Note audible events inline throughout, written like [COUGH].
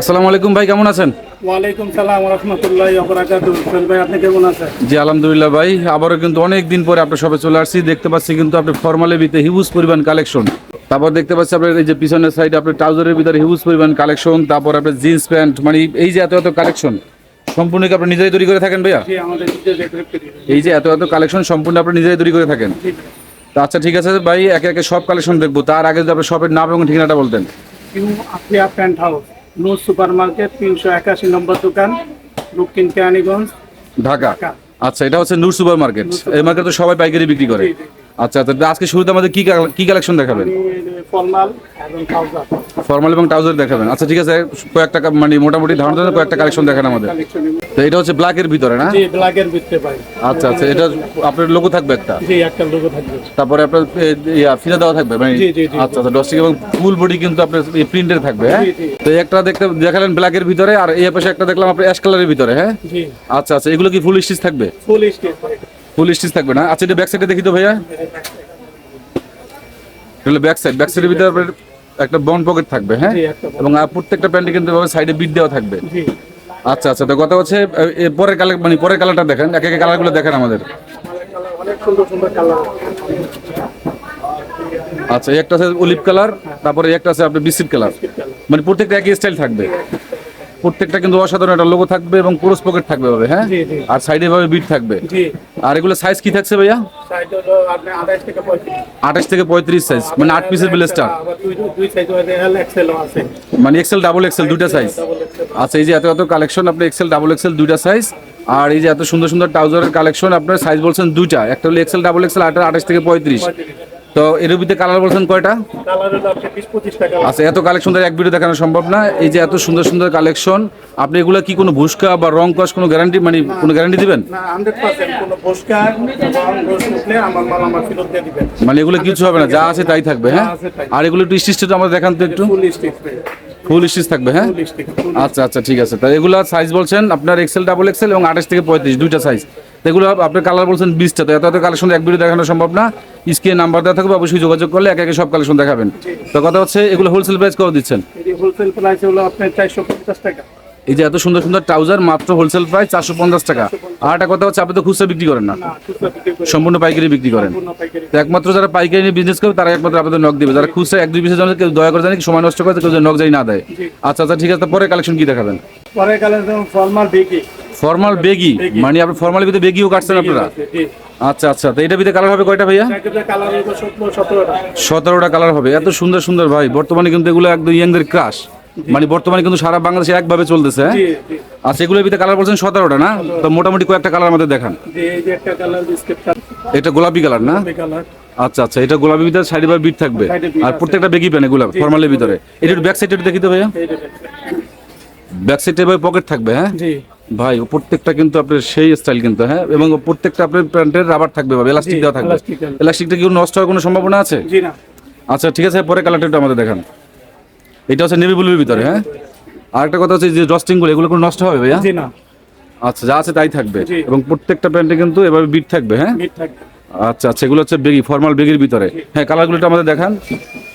আসসালামু আলাইকুম ভাই কেমন আছেন? ওয়ালাইকুম সালাম রহমতুল্লাহ ভাই আপনি কেমন আছেন? জি আলহামদুলিল্লাহ ভাই আবারও কিন্তু অনেক দিন পরে আপনার সবে চলে আসছি। দেখতে পাচ্ছি কিন্তু আপনি ফর্মালের ভিতরে হিউজ পরিমাণ কালেকশন। তারপর দেখতে পাচ্ছি আপনার এই যে পিছনের সাইডে আপনার ট্রাউজারের ভিতরে হিউজ পরিমাণ কালেকশন। তারপর আপনার জিন্স প্যান্ট মানে এই যে এত এত কালেকশন সম্পূর্ণ কি আপনি নিজেরাই তৈরি করে থাকেন ভাইয়া? এই যে এত এত কালেকশন সম্পূর্ণ আপনি নিজেরাই তৈরি করে থাকেন। আচ্ছা ঠিক আছে ভাই একে একে সব কালেকশন দেখব। তার আগে যদি আপনার শপের নাম এবং ঠিকানাটা বলতেন। Afia pant house Noor super market তিনশো একাশি নম্বর দোকান দক্ষিণ কেরানীগঞ্জ ঢাকা। আচ্ছা এটা হচ্ছে নূর সুপার মার্কেট এই মার্কেট তো সবাই পাইকারি বিক্রি করে। আচ্ছা আচ্ছা তা আজকে শুরুতে আমাদের কি কি কালেকশন দেখাবেন? ফর্মাল এবং ট্রাউজার। ফর্মাল এবং ট্রাউজার দেখাবেন। আচ্ছা ঠিক আছে কয়েকটা মানে মোটামুটি ধারণা দেন কয়েকটা কালেকশন দেখান আমাদের। তো এটা হচ্ছে ব্ল্যাকের ভিতরে না? জি ব্ল্যাকের ভিতরে পাই আচ্ছা আচ্ছা এটা আপনার লোগো থাকবে একটা? জি একটা লোগো থাকবে। তারপরে আপনার ইয়া, ফিতা দেওয়া থাকবে মানে? জি, জি। আচ্ছা আচ্ছা ডস্টিক এবং ফুল বডি কিন্তু আপনার এই প্রিন্টের থাকবে হ্যাঁ। তো একটা দেখতে দেখালেন ব্ল্যাকের ভিতরে আর এই পাশে একটা দেখলাম আপনার অ্যাশ কালারের ভিতরে হ্যাঁ? জি। আচ্ছা আচ্ছা এগুলো কি ফুল স্টিচ থাকবে? ফুল স্টেজ ফুল স্টিচ থাকবে না? আচ্ছা এটা ব্যাক সাইডে দেখি তো ভাইয়া। এটা ব্যাক সাইড ব্যাক সাইডের ভিতরে একটা বন্ড পকেট থাকবে হ্যাঁ? এবং প্রত্যেকটা প্যান্টে কিন্তু সাইডে বিট দেওয়া থাকবে। আচ্ছা আচ্ছা তো কথা হচ্ছে পরের কালার মানে পরের কালারটা দেখেন এক এক কালারগুলো দেখেন আমাদের। আচ্ছা একটা আছে অলিভ কালার তারপরে একটা আছে আপনার বিস্কিট কালার মানে প্রত্যেকটা একই স্টাইল থাকবে। প্রত্যেকটা কিন্তু অসাধারণ একটা লোগো থাকবে এবং ক্রস পকেট থাকবে ভাবে হ্যাঁ। আর সাইডে ভাবে বিট থাকবে। আর এগুলো সাইজ কি থাকছে ভাইয়া? আঠাশ থেকে পঁয়ত্রিশ। সাইজ মানে আট পিসের আছে। মানে এক্সেল ডাবল এক্সেল দুইটা সাইজ আচ্ছা এই যে এত এত কালেকশন আপনি এক্সেল ডাবল এক্সেল দুইটা সাইজ আর এই যে এত সুন্দর সুন্দর ট্রাউজারের কালেকশন আপনার সাইজ বলছেন দুইটা। একটা হলো এক্সেল ডাবল এক্সেল আঠাশ থেকে পঁয়ত্রিশ। তো এর ভিতরে কালার বলছেন কয়টা? আচ্ছা এত কালেকশন এক ভিডিও দেখানো সম্ভব না। এই যে এত সুন্দর সুন্দর কালেকশন আপনি এগুলো কি কোনো ভুসকা বা রং কস কোনো গ্যারান্টি মানে কোনো গ্যারান্টি দিবেন? মানে এগুলো কিছু হবে না যা আছে তাই থাকবে হ্যাঁ? আর এগুলো একটু স্টিচটা আমাদের দেখান তো একটু। ফুল স্টিচ থাকবে হ্যাঁ? আচ্ছা আচ্ছা ঠিক আছে। তা এগুলো সাইজ বলছেন আপনার এক্সেল ডাবল এক্সেল এবং আঠাশ থেকে পঁয়ত্রিশ দুইটা সাইজ এগুলো আপনার কালার বলছেন বিশটা তো এত এত কালেকশন এক ভিডিও দেখানো সম্ভব না। স্ক্রিনে নাম্বার দেওয়া থাকবে অবশ্যই যোগাযোগ করলে একে একে সব কালেকশন দেখাবেন। তো কথা হচ্ছে এগুলো হোলসেল প্রাইস কত দিচ্ছেন? হোলসেল প্রাইস হলো আপনার চারশো পঞ্চাশ টাকা। এই যে এত সুন্দর সুন্দর ট্রাউজার মাত্র হোলসেল প্রাইস চারশো পঞ্চাশ টাকা। আর একটা কথা হচ্ছে আপনি তো খুচরা বিক্রি করেন না। সম্পূর্ণ পাইকারি বিক্রি করেন। তো একমাত্র যারা পাইকারি নিয়ে বিজনেস করবে তারা একমাত্র আপনাদের নক দেবে। যারা খুচরা এক দুই পিসের জন্য কেউ দয়া করে জানি সময় নষ্ট করে কেউ নক যাই না দেয়। আচ্ছা আচ্ছা ঠিক আছে পরে কালেকশন কি দেখাবেন? পরে কালার যেমন ফর্মাল বেগি ফর্মাল বেগি মানে আপনি ফর্মালের ভিতরে বেগিও কাটছেন আপনারা? আচ্ছা আচ্ছা তো এটার ভিতরে কালার হবে কয়টা ভাইয়া? সতেরোটা। কালার হবে। এত সুন্দর সুন্দর ভাই বর্তমানে কিন্তু এগুলো একদম ইয়াংদের ক্রাশ মানে বর্তমানে কিন্তু সারা বাংলাদেশে একভাবে চলতেছে আর জি জি। আচ্ছা এগুলোর ভিতরে কালার বলছেন সতেরোটা না? তো মোটামুটি কয়েকটা কালার আমাদের দেখান। এটা গোলাপি কালার না? আচ্ছা আচ্ছা এটা গোলাপি ভিতরে সাইডে বা বিট থাকবে? আর প্রত্যেকটা বেগি প্যান এগুলো ফর্মালের ভিতরে। এটা ব্যাক সাইডে দেখি তো ভাইয়া। ব্যাক সাইডে ভাই পকেট থাকবে হ্যাঁ? ভাই প্রত্যেকটা কিন্তু আপনার সেই স্টাইল কিন্তু হ্যাঁ? এবং প্রত্যেকটা আপনার প্যান্টের রাবার থাকবে ভাবে এলাস্টিক দেওয়া থাকবে। এলাস্টিকটা কি নষ্ট হওয়ার কোনো সম্ভাবনা আছে? আচ্ছা ঠিক আছে পরে কালারটা আমাদের দেখান। এটা হচ্ছে নেভি ব্লুর ভিতরে হ্যাঁ? আরেকটা কথা হচ্ছে যে ডস্টিংগুলো এগুলো কোনো নষ্ট হবে ভাইয়া? জি না। আচ্ছা যা আছে তাই থাকবে। এবং প্রত্যেকটা প্যান্টে কিন্তু এভাবে বিট থাকবে হ্যাঁ? মিট থাকবে। আচ্ছা আচ্ছা এগুলো হচ্ছে বেগি ফর্মাল বেগির ভিতরে। হ্যাঁ কালারগুলো আমাদের দেখান।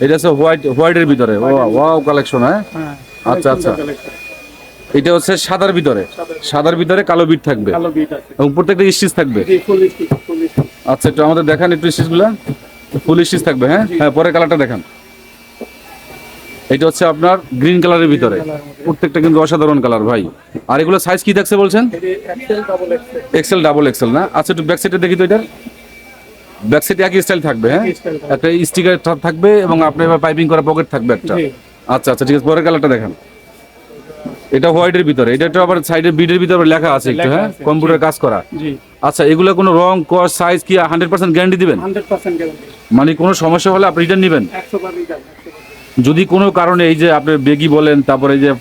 এটা হচ্ছে হোয়াইট হোয়াইটের ভিতরে। ও ওয়াও কালেকশন হ্যাঁ? হ্যাঁ আচ্ছা, আচ্ছা। এটা হচ্ছে সাদার ভিতরে। সাদার ভিতরে। কালো বিট থাকবে। কালো বিট আছে। এবং প্রত্যেকটা স্টিচ থাকবে। আচ্ছা একটু আমাদের দেখান একটু স্টিচগুলো ফুল স্টিচ থাকবে হ্যাঁ? হ্যাঁ পরে কালারটা দেখান। এটা হচ্ছে আপনার গ্রিন কালারের ভিতরে। প্রত্যেকটা কিন্তু অসাধারণ কালার ভাই। আর এগুলো সাইজ কি থাকছে বলছেন? এক্সেল ডাবল এক্সেল না? আচ্ছা একটু ব্যাক সাইডে দেখি তো এটার। ব্যাক সাইডে একই স্টাইল থাকবে হ্যাঁ। একটা স্টিকার থাকবে এবং আপনার এবার পাইপিং করা পকেট থাকবে একটা। আচ্ছা আচ্ছা ঠিক আছে পরের কালারটা দেখান। এটা হোয়াইটের ভিতরে এটা একটু আবার সাইডের বিডের ভিতরে লেখা আছে একটু হ্যাঁ? কম্পিউটার কাজ করা। জি। আচ্ছা এগুলো কোনো রং কস সাইজ কি হান্ড্রেড পার্সেন্ট গ্যারান্টি দিবেন? মানে কোনো সমস্যা হলে আপনি রিটার্ন নেবেন? যদি কোনো কারণে এই যে আপনি বেগি বলেন তারপরে এই যে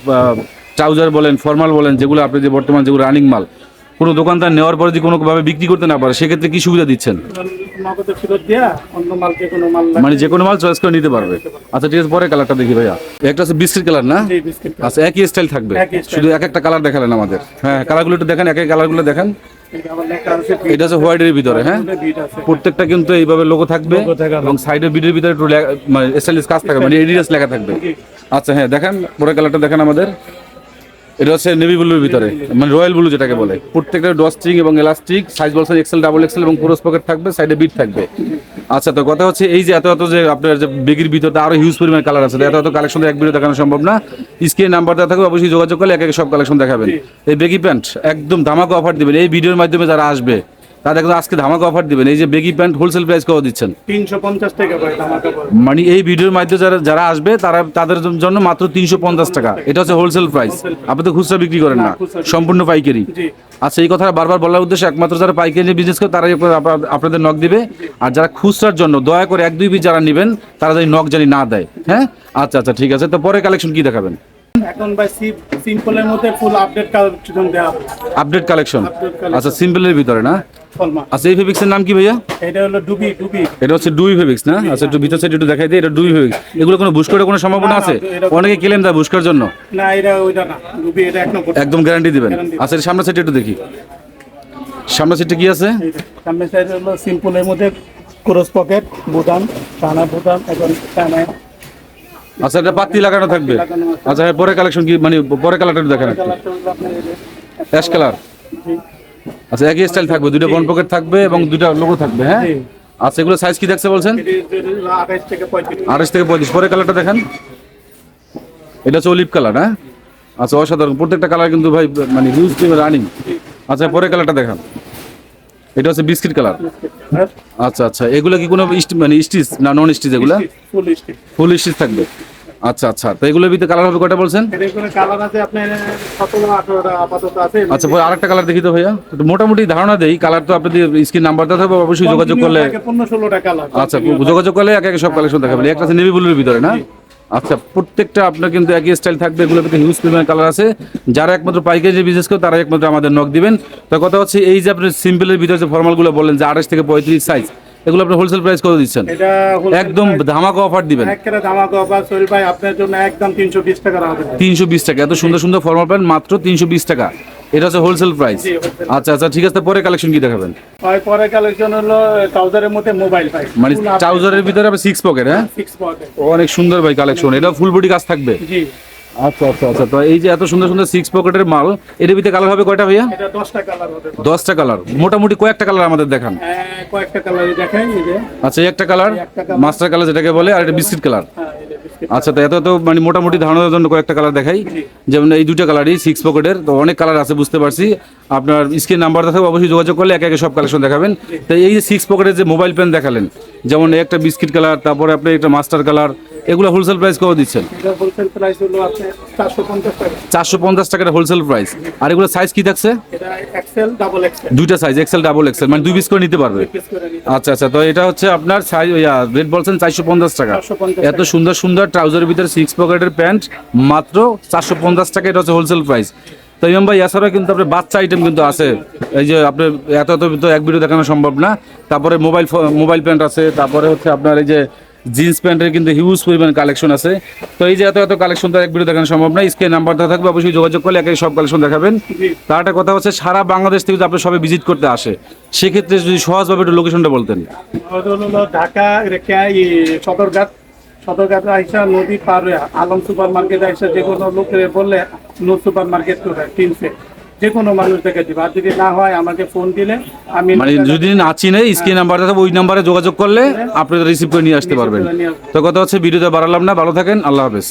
ট্রাউজার বলেন ফর্মাল বলেন যেগুলো আপনি যে বর্তমান যেগুলো রানিং মাল কোনো দোকানদার নেওয়ার পরে যদি কোনোভাবে বিক্রি করতে না পারে সেক্ষেত্রে কি সুবিধা দিচ্ছেন? মানে যে কোনো মাল চয়েস করে নিতে পারবে। আচ্ছা ঠিক আছে পরে কালারটা দেখি ভাইয়া। একটা হচ্ছে বিস্কিট কালার না? আচ্ছা একই স্টাইল থাকবে। শুধু এক একটা কালার দেখালেন আমাদের। হ্যাঁ কালারগুলো একটু দেখেন এক এক কালারগুলো দেখেন। আছে এটা হচ্ছে হোয়াইটের ভিতরে হ্যাঁ? প্রত্যেকটা কিন্তু এইভাবে লোগো থাকবে এবং সাইডের বিডের ভিতরে একটু মানে স্টাইলিশ কাজ থাকবে মানে [LAUGHS] এডিডাস লেখা থাকবে। আচ্ছা হ্যাঁ দেখেন পরে কালারটা দেখেন আমাদের। এটা হচ্ছে নেভি ব্লুর ভিতরে মানে রয়্যাল ব্লু যেটাকে বলে। প্রত্যেকটা ডস্টিং এবং এলাস্টিক সাইজ বলছেন এক্সেল ডাবল এক্সেল এবং ক্রস পকেট থাকবে সাইডে বিট থাকবে। আচ্ছা তো কথা হচ্ছে এই যে এত এত যে আপনার যে বেগির ভিতরে আরও হিউজ পরিমাণ কালার আছে এত এত কালেকশন এক ভিডিও দেখানো সম্ভব না। স্ক্রিনে নাম্বার দেওয়া থাকবে, অবশ্যই যোগাযোগ করলে এক এক সব কালেকশন দেখাবেন। এই বেগি প্যান্ট একদম ধামাকা অফার দিবেন। এই ভিডিওর মাধ্যমে যারা আসবে তাদের একদম আজকে ধামাকা অফার দিবেন। এই যে বেগি প্যান্ট হোলসেল প্রাইস কত দিচ্ছেন? তিনশো পঞ্চাশ টাকা মানে এই ভিডিওর মাধ্যমে যারা যারা আসবে তারা তাদের জন্য মাত্র তিনশো পঞ্চাশ টাকা। এটা হচ্ছে হোলসেল প্রাইস আপনি তো খুচরা বিক্রি করেন না। সম্পূর্ণ পাইকারি। আচ্ছা এই কথাটা বারবার বলার উদ্দেশ্যে একমাত্র যারা পাইকারি নিয়ে বিজনেস করে তারাই আপনাদের নখ দিবে। আর যারা খুচরার জন্য দয়া করে এক দুই পিস যারা নেবেন তারা যদি নক জানি না দেয়। হ্যাঁ? আচ্ছা আচ্ছা ঠিক আছে। তো পরে কালেকশন কি দেখাবেন? এখন ভাই সিম্পলের মধ্যে ফুল আপডেট কালেকশন দেওয়া আপডেট কালেকশন আচ্ছা সিম্পলের ভিতরে না? আচ্ছা এই ফেব্রিক্সের নাম কি ভাইয়া? এটা হলো ডুবি ডুবি। এটা হচ্ছে ডুই ফেব্রিক্স না? আচ্ছা একটু ভিতর সাইড একটু দেখাই দিই এটা ডুই ফেব্রিক্স এগুলো কোনো বুস্কারের কোনো সম্ভাবনা আছে? অনেকে কেলেন দেয় বুস্কার জন্য? না এটা ওইটা না। ডুবি এটা এক নম্বর। একদম গ্যারান্টি দিবেন। আচ্ছা সামনের সাইডে একটু দেখি। সামনের সাইডে কি আছে? এইটা। সামনে সাইড হলো সিম্পলের মধ্যে ক্রস পকেট বুদাম টানা বুদাম এবং টানা আচ্ছা এটা পাত্তি লাগানো থাকবে। আচ্ছা হ্যাঁ, পরে কালেকশন কি মানে পরে কালারটা দেখেন অ্যাশ কালার। আচ্ছা একই স্টাইল থাকবে দুটো বন পকেট থাকবে এবং দুটো লোগো থাকবে হ্যাঁ। আচ্ছা এগুলো সাইজ কি দেখছে বলছেন? এটি থেকে পঁয়ত্রিশ। আড়াইশ থেকে পঁয়ত্রিশ। পরে কালারটা দেখেন। এটা হচ্ছে অলিভ কালার হ্যাঁ? আচ্ছা অসাধারণ। প্রত্যেকটা কালার কিন্তু ভাই মানে হিউজ রানিং আচ্ছা পরে কালারটা দেখান। এটা হচ্ছে বিস্কিট কালার আচ্ছা আচ্ছা। এগুলো কি কোনো মানে স্টিচ না নন স্টিচ এগুলো ফুল স্টিচ থাকবে। আচ্ছা আচ্ছা। তো এগুলোর ভিতরে কালার হবে কয়টা বলছেন? কালার আছে আপনার আপাতত আছে। আচ্ছা পরে আরেকটা কালার দেখি তো ভাইয়া। একটু মোটামুটি ধারণা দেই কালার তো আপনাদের স্ক্রিন নাম্বার দেওয়া থাকবে অবশ্যই যোগাযোগ করলে কালার আচ্ছা যোগাযোগ করলে এক এক সব কালেকশন দেখাবেন। একটা আছে নেভি ব্লুর ভিতরে না? আচ্ছা প্রত্যেকটা আপনার কিন্তু একই স্টাইল থাকবে এগুলো কিন্তু হিউজ পরিমাণ কালার আছে। যারা একমাত্র পাইকারি বিজনেস করে তারা একমাত্র আমাদের নক দিবেন। তো কথা হচ্ছে এই যে আপনি সিম্পলের ভিতরে যে ফর্মালগুলো বললেন যে আঠাশ থেকে পঁয়ত্রিশ সাইজ এগুলো আপনি হোলসেল প্রাইস করে দিচ্ছেন? এটা একদম ধামাকা অফার দিবেন। ধামাকা অফার সোহেল ভাই আপনার জন্য একদম তিনশো বিশ টাকা তিনশো বিশ টাকা এত সুন্দর সুন্দর ফর্মাল প্যান্ট মাত্র তিনশো বিশ টাকা। এটা হচ্ছে হোলসেল প্রাইস আচ্ছা আচ্ছা ঠিক আছে পরে কালেকশন কি দেখাবেন? পরে কালেকশন হলো ট্রাউজারের মধ্যে মোবাইল মানে ট্রাউজারের ভিতরে আবার সিক্স পকেট হ্যাঁ? সিক্স পকেট অনেক সুন্দর ভাই কালেকশন এটা ফুল বডি কাজ থাকবে? জি। আচ্ছা আচ্ছা আচ্ছা তো এই যে এত সুন্দর সুন্দর সিক্স পকেটের মাল এর ভিতরে কালার হবে কয়টা ভাইয়া? দশটা কালার দশটা কালার মোটামুটি কয়েকটা কালার আমাদের দেখান। হ্যাঁ, কয়েকটা কালারই দেখাই এই যে আচ্ছা এই একটা কালার। মাস্টার কালার যেটাকে বলে আর একটা বিস্কিট কালার হ্যাঁ। আচ্ছা তো এত তো মানে মোটামুটি ধারণার জন্য কয়েকটা কালার দেখাই। যেমন এই দুটো কালারই সিক্স পকেটের তো অনেক কালার আছে বুঝতে পারছি। আপনার স্ক্রিন নাম্বার থাকবে অবশ্যই যোগাযোগ করলে একে একে সব কালেকশন দেখাবেন। তো এই যে সিক্স পকেটের যে মোবাইল পেন দেখালেন যেমন একটা বিস্কিট কালার তারপরে আপনি একটা মাস্টার কালার এগুলো হোলসেল প্রাইস কত দিচ্ছেন? চারশো পঞ্চাশ টাকা। টাকার হোলসেল প্রাইস আর এগুলো সাইজ কি থাকছে? দুইটা সাইজ এক্সেল ডাবল এক্সেল মানে দুই পিস করে নিতে পারবে। আচ্ছা আচ্ছা তো এটা হচ্ছে আপনার সাইজ রেট বলছেন চারশো পঞ্চাশ টাকা। এত সুন্দর সুন্দর ট্রাউজারের ভিতরে সিক্স পকেটের প্যান্ট মাত্র চারশো পঞ্চাশ টাকা, এটা হচ্ছে হোলসেল প্রাইস তো ইমাম ভাই, এছাড়াও কিন্তু আপনার বাচ্চা আইটেম কিন্তু আছে। এই যে আপনার এত এত তো এক ভিডিও দেখানো সম্ভব না। তারপরে মোবাইল মোবাইল প্যান্ট আছে, তারপরে হচ্ছে আপনার এই যে জিন্স প্যান্টের কিন্তু হিউজ পরিমাণ কালেকশন আছে। তো এই যে এত এত কালেকশন তো এক ভিডিও দেখানো সম্ভব না। স্ক্রিন নাম্বার দেওয়া থাকবে, অবশ্যই যোগাযোগ করলে একে সব কালেকশন দেখাবেন। তার একটা কথা হচ্ছে, সারা বাংলাদেশ থেকে যদি আপনি সবাই ভিজিট করতে আসে, সেক্ষেত্রে যদি সহজভাবে একটু লোকেশনটা বলতেন। ঢাকা সদরঘাট সদরঘাট আইসা নদী পার হয়ে আলম সুপার মার্কেট আইসা যে কোনো লোকের বললে নো সুপার মার্কেট তিনশে যে কোনো মানুষ দেখে দিবে। আর যদি না হয় আমাকে ফোন দিলে আমি মানে যদি না চিনে স্ক্রিন নাম্বার থাকে ওই নাম্বারে যোগাযোগ করলে আপনি রিসিভ করে নিয়ে আসতে পারবেন। তো কথা হচ্ছে ভিডিওতে বাড়ালাম না ভালো থাকেন আল্লাহ হাফেজ।